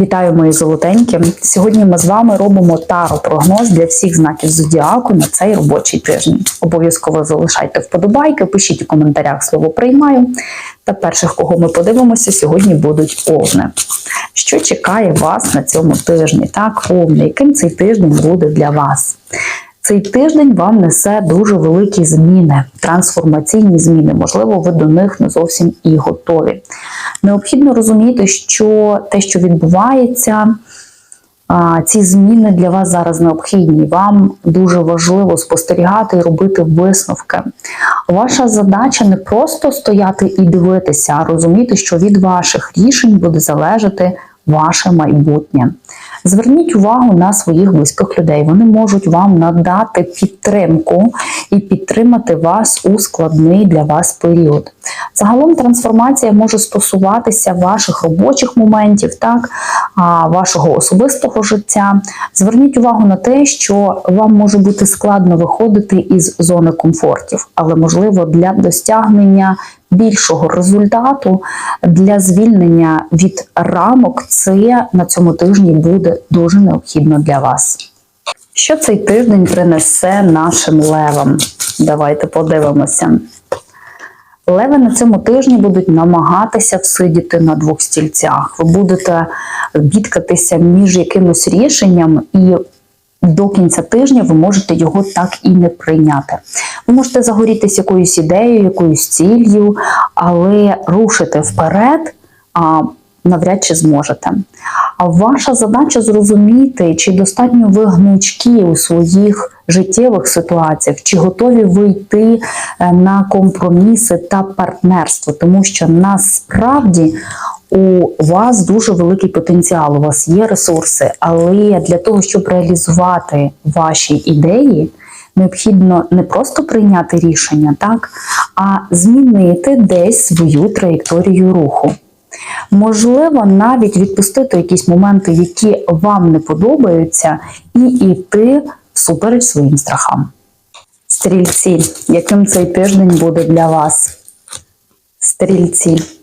Вітаю мої золотенькі. Сьогодні ми з вами робимо таро-прогноз для всіх знаків зодіаку на цей робочий тиждень. Обов'язково залишайте вподобайки, пишіть у коментарях слово приймаю. Та перших, кого ми подивимося, сьогодні будуть овни. Що чекає вас на цьому тижні? Так, овни, яким цей тиждень буде для вас? Цей тиждень вам несе дуже великі зміни, трансформаційні зміни. Можливо, ви до них не зовсім і готові. Необхідно розуміти, що те, що відбувається, ці зміни для вас зараз необхідні. Вам дуже важливо спостерігати і робити висновки. Ваша задача не просто стояти і дивитися, а розуміти, що від ваших рішень буде залежати ваше майбутнє. Зверніть увагу на своїх близьких людей. Вони можуть вам надати підтримку і підтримати вас у складний для вас період. Загалом трансформація може стосуватися ваших робочих моментів, так, вашого особистого життя. Зверніть увагу на те, що вам може бути складно виходити із зони комфортів, але можливо для досягнення більшого результату для звільнення від рамок, це на цьому тижні буде дуже необхідно для вас. Що цей тиждень принесе нашим левам? Давайте подивимося. Леви на цьому тижні будуть намагатися всидіти на двох стільцях. Ви будете бідкатися між якимось рішенням і до кінця тижня ви можете його так і не прийняти. Ви можете загорітися якоюсь ідеєю, якоюсь ціллю, але рушити вперед а, навряд чи зможете. А ваша задача зрозуміти, чи достатньо ви гнучкі у своїх життєвих ситуаціях, чи готові ви йти е, на компроміси та партнерство, тому що насправді у вас дуже великий потенціал, у вас є ресурси, але для того, щоб реалізувати ваші ідеї, необхідно не просто прийняти рішення, так, а змінити десь свою траєкторію руху. Можливо, навіть відпустити якісь моменти, які вам не подобаються, і йти всупереч своїм страхам. Стрільці, яким цей тиждень буде для вас? Стрільці.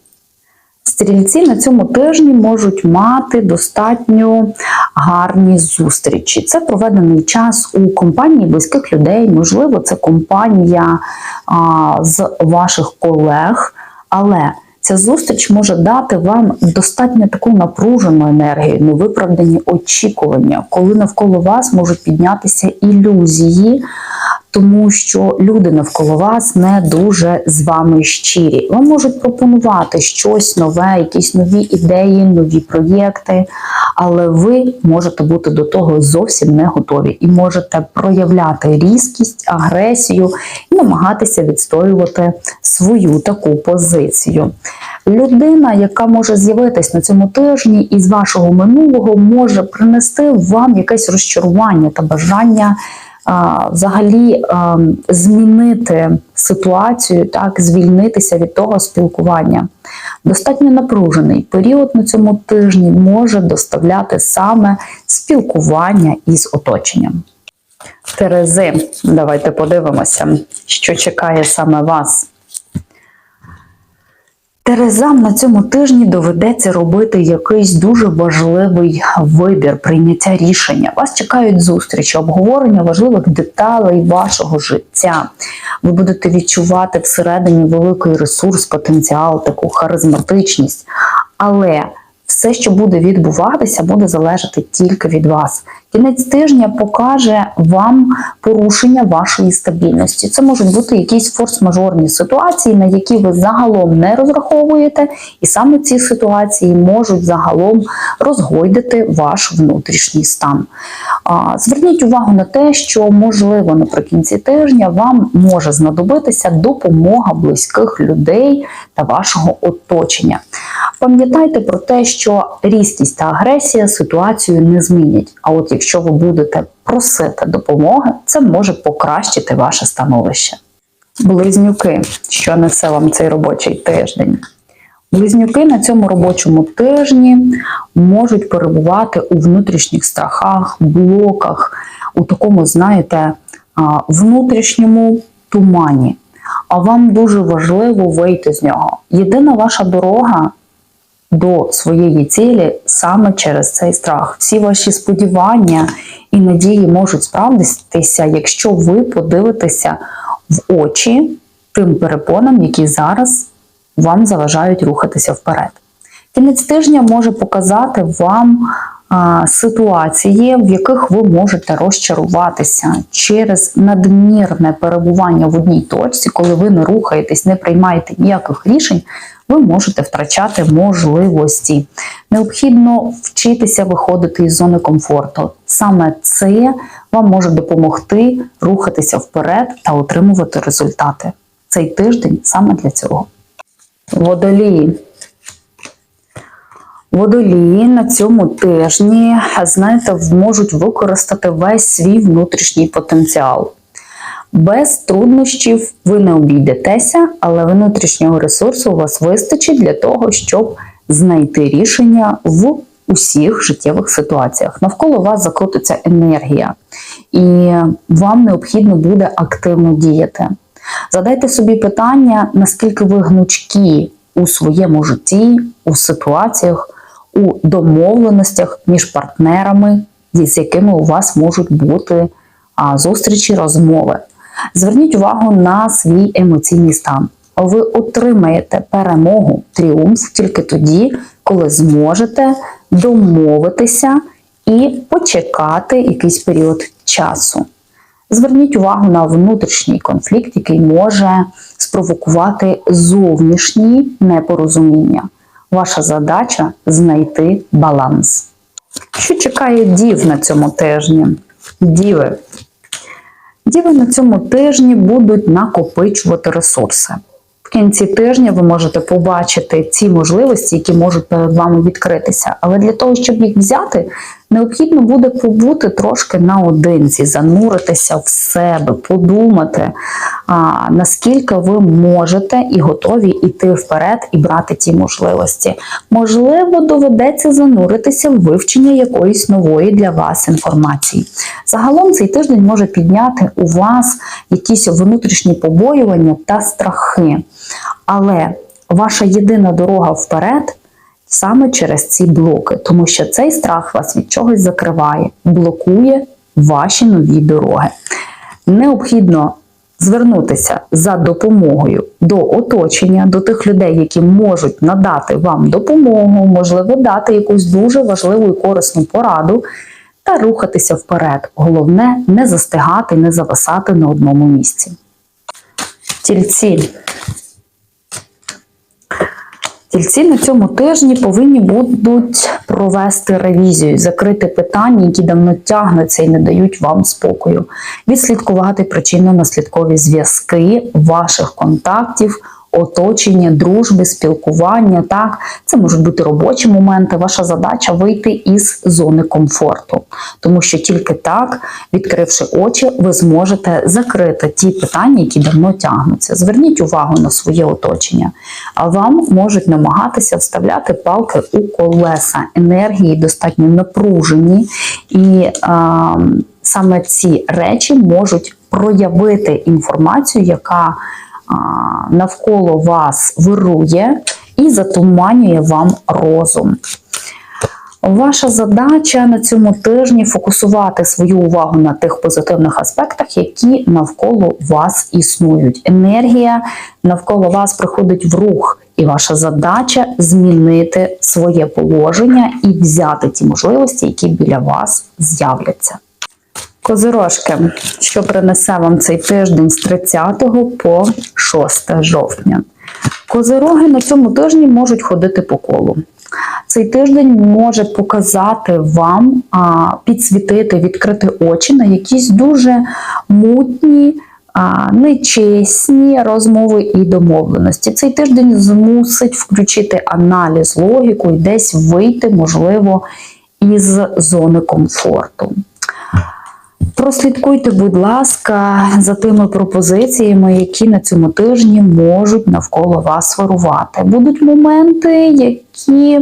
Стрільці на цьому тижні можуть мати достатньо гарні зустрічі. Це проведений час у компанії близьких людей, можливо, це компанія а, з ваших колег, але ця зустріч може дати вам достатньо таку напружену енергію, невиправдані очікування, коли навколо вас можуть піднятися ілюзії, тому що люди навколо вас не дуже з вами щирі. Вам можуть пропонувати щось нове, якісь нові ідеї, нові проєкти, але ви можете бути до того зовсім не готові і можете проявляти різкість, агресію і намагатися відстоювати свою таку позицію. Людина, яка може з'явитись на цьому тижні із вашого минулого, може принести вам якесь розчарування та бажання взагалі змінити ситуацію, так, звільнитися від того спілкування. Достатньо напружений період на цьому тижні може доставляти саме спілкування із оточенням. Терези, давайте подивимося, що чекає саме вас. Терезам на цьому тижні доведеться робити якийсь дуже важливий вибір, прийняття рішення. Вас чекають зустрічі, обговорення важливих деталей вашого життя. Ви будете відчувати всередині великий ресурс, потенціал, таку харизматичність. Але все, що буде відбуватися, буде залежати тільки від вас. Кінець тижня покаже вам порушення вашої стабільності. Це можуть бути якісь форс-мажорні ситуації, на які ви загалом не розраховуєте, і саме ці ситуації можуть загалом розгойдити ваш внутрішній стан. Зверніть увагу на те, що можливо наприкінці тижня вам може знадобитися допомога близьких людей та вашого оточення. Пам'ятайте про те, що різкість та агресія ситуацію не змінять. А от якщо ви будете просити допомоги, це може покращити ваше становище. Близнюки, що несе вам цей робочий тиждень? Близнюки на цьому робочому тижні можуть перебувати у внутрішніх страхах, блоках, у такому, знаєте, внутрішньому тумані. А вам дуже важливо вийти з нього. Єдина ваша дорога до своєї цілі саме через цей страх. Всі ваші сподівання і надії можуть справдитися, якщо ви подивитеся в очі тим перепонам, які зараз вам заважають рухатися вперед. Кінець тижня може показати вам ситуації, в яких ви можете розчаруватися через надмірне перебування в одній точці, коли ви не рухаєтесь, не приймаєте ніяких рішень, ви можете втрачати можливості. Необхідно вчитися виходити із зони комфорту. Саме це вам може допомогти рухатися вперед та отримувати результати. Цей тиждень саме для цього. Водолії. Водолії на цьому тижні, знаєте, можуть використати весь свій внутрішній потенціал. Без труднощів ви не обійдетеся, але внутрішнього ресурсу у вас вистачить для того, щоб знайти рішення в усіх життєвих ситуаціях. Навколо вас закрутиться енергія, і вам необхідно буде активно діяти. Задайте собі питання, наскільки ви гнучкі у своєму житті, у ситуаціях, у домовленостях між партнерами, з якими у вас можуть бути зустрічі, розмови. Зверніть увагу на свій емоційний стан. Ви отримаєте перемогу, тріумф тільки тоді, коли зможете домовитися і почекати якийсь період часу. Зверніть увагу на внутрішній конфлікт, який може спровокувати зовнішні непорозуміння. Ваша задача знайти баланс. Що чекає дів на цьому тижні? Діви. Діви на цьому тижні будуть накопичувати ресурси. В кінці тижня ви можете побачити ці можливості, які можуть перед вами відкритися. Але для того, щоб їх взяти, необхідно буде побути трошки наодинці, зануритися в себе, подумати, а, наскільки ви можете і готові йти вперед і брати ті можливості. Можливо, доведеться зануритися в вивчення якоїсь нової для вас інформації. Загалом цей тиждень може підняти у вас якісь внутрішні побоювання та страхи. Але ваша єдина дорога вперед саме через ці блоки, тому що цей страх вас від чогось закриває, блокує ваші нові дороги. Необхідно звернутися за допомогою до оточення, до тих людей, які можуть надати вам допомогу, можливо, дати якусь дуже важливу і корисну пораду. Та рухатися вперед. Головне не застигати, не зависати на одному місці. Тільці. Тільці на цьому тижні повинні будуть провести ревізію, закрити питання, які давно тягнуться і не дають вам спокою, відслідкувати причинно-наслідкові зв'язки ваших контактів, оточення, дружби, спілкування. Так, це можуть бути робочі моменти. Ваша задача вийти із зони комфорту, тому що тільки так, відкривши очі, ви зможете закрити ті питання, які давно тягнуться. Зверніть увагу на своє оточення, а вам можуть намагатися вставляти палки у колеса енергії, достатньо напружені і. А, Саме ці речі можуть проявити інформацію, яка навколо вас вирує і затуманює вам розум. Ваша задача на цьому тижні фокусувати свою увагу на тих позитивних аспектах, які навколо вас існують. Енергія навколо вас приходить в рух, і ваша задача змінити своє положення і взяти ті можливості, які біля вас з'являться. Козирожки, що принесе вам цей тиждень з 30 по 6 жовтня. Козироги на цьому тижні можуть ходити по колу. Цей тиждень може показати вам, підсвітити, відкрити очі на якісь дуже мутні, нечесні розмови і домовленості. Цей тиждень змусить включити аналіз, логіку і десь вийти, можливо, із зони комфорту. Прослідкуйте, будь ласка, за тими пропозиціями, які на цьому тижні можуть навколо вас вирувати. Будуть моменти, які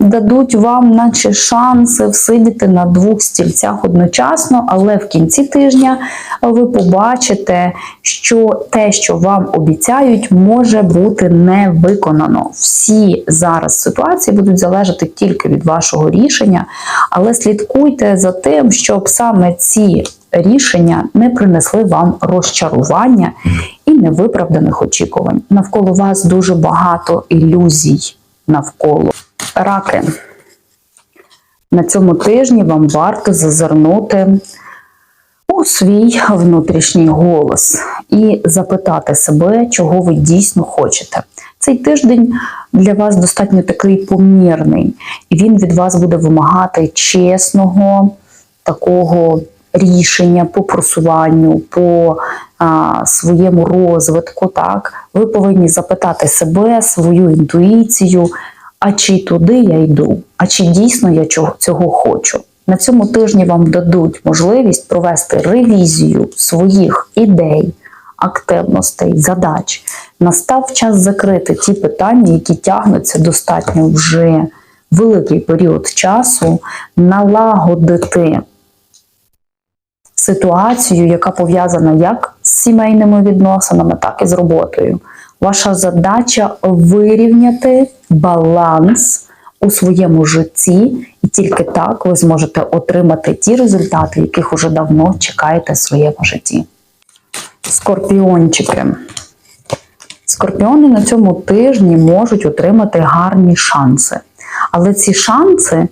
дадуть вам, наче шанси всидіти на двох стільцях одночасно, але в кінці тижня ви побачите, що те, що вам обіцяють, може бути не виконано. Всі зараз ситуації будуть залежати тільки від вашого рішення, але слідкуйте за тим, щоб саме ці рішення не принесли вам розчарування і невиправданих очікувань. Навколо вас дуже багато ілюзій навколо. Раки. На цьому тижні вам варто зазирнути у свій внутрішній голос і запитати себе, чого ви дійсно хочете. Цей тиждень для вас достатньо такий помірний, і він від вас буде вимагати чесного такого рішення по просуванню, по а, своєму розвитку. Так, ви повинні запитати себе, свою інтуїцію. А чи туди я йду? А чи дійсно я цього хочу? На цьому тижні вам дадуть можливість провести ревізію своїх ідей, активностей, задач. Настав час закрити ті питання, які тягнуться достатньо вже великий період часу, налагодити ситуацію, яка пов'язана як з сімейними відносинами, так і з роботою. Ваша задача вирівняти баланс у своєму житті, і тільки так ви зможете отримати ті результати, яких уже давно чекаєте в своєму житті. Скорпіончики. Скорпіони на цьому тижні можуть отримати гарні шанси, але ці шанси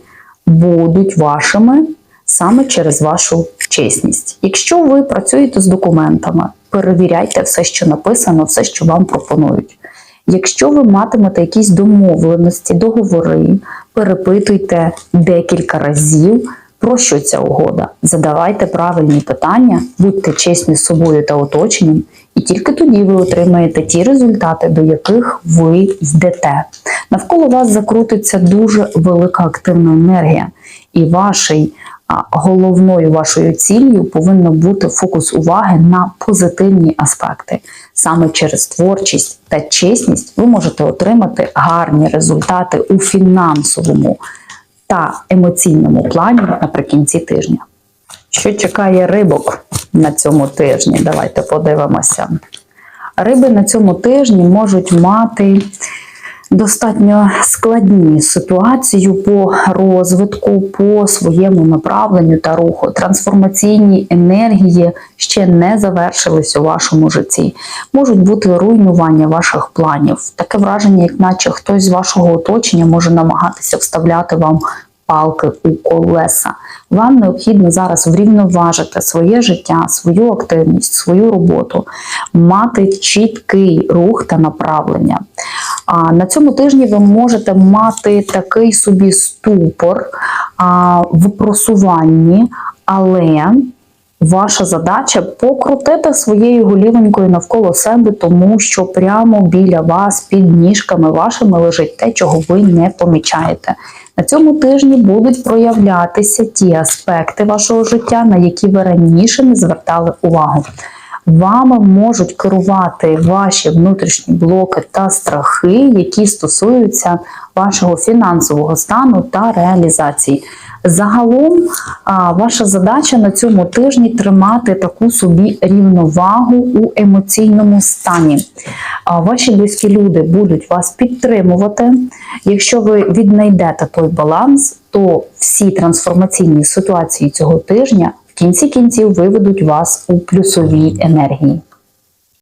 будуть вашими саме через вашу чесність. Якщо ви працюєте з документами, перевіряйте все, що написано, все, що вам пропонують. Якщо ви матимете якісь домовленості, договори, перепитуйте декілька разів, про що ця угода. Задавайте правильні питання, будьте чесні з собою та оточенням, і тільки тоді ви отримаєте ті результати, до яких ви йдете. Навколо вас закрутиться дуже велика активна енергія, і вашій головною вашою ціллю повинно бути фокус уваги на позитивні аспекти. Саме через творчість та чесність ви можете отримати гарні результати у фінансовому та емоційному плані наприкінці тижня. Що чекає рибок на цьому тижні? Давайте подивимося. Риби на цьому тижні можуть мати достатньо складні ситуацію по розвитку, по своєму направленню та руху. Трансформаційні енергії ще не завершились у вашому житті. Можуть бути руйнування ваших планів. Таке враження, як наче хтось з вашого оточення може намагатися вставляти вам палки у колеса. Вам необхідно зараз врівноважити своє життя, свою активність, свою роботу, мати чіткий рух та направлення. А на цьому тижні ви можете мати такий собі ступор а, в просуванні, але Ваша задача покрутити своєю голівенькою навколо себе, тому що прямо біля вас, під ніжками вашими лежить те, чого ви не помічаєте. На цьому тижні будуть проявлятися ті аспекти вашого життя, на які ви раніше не звертали увагу. Вами можуть керувати ваші внутрішні блоки та страхи, які стосуються вашого фінансового стану та реалізації. Загалом, ваша задача на цьому тижні тримати таку собі рівновагу у емоційному стані. Ваші близькі люди будуть вас підтримувати. Якщо ви віднайдете той баланс, то всі трансформаційні ситуації цього тижня кінці кінців виведуть вас у плюсовій енергії.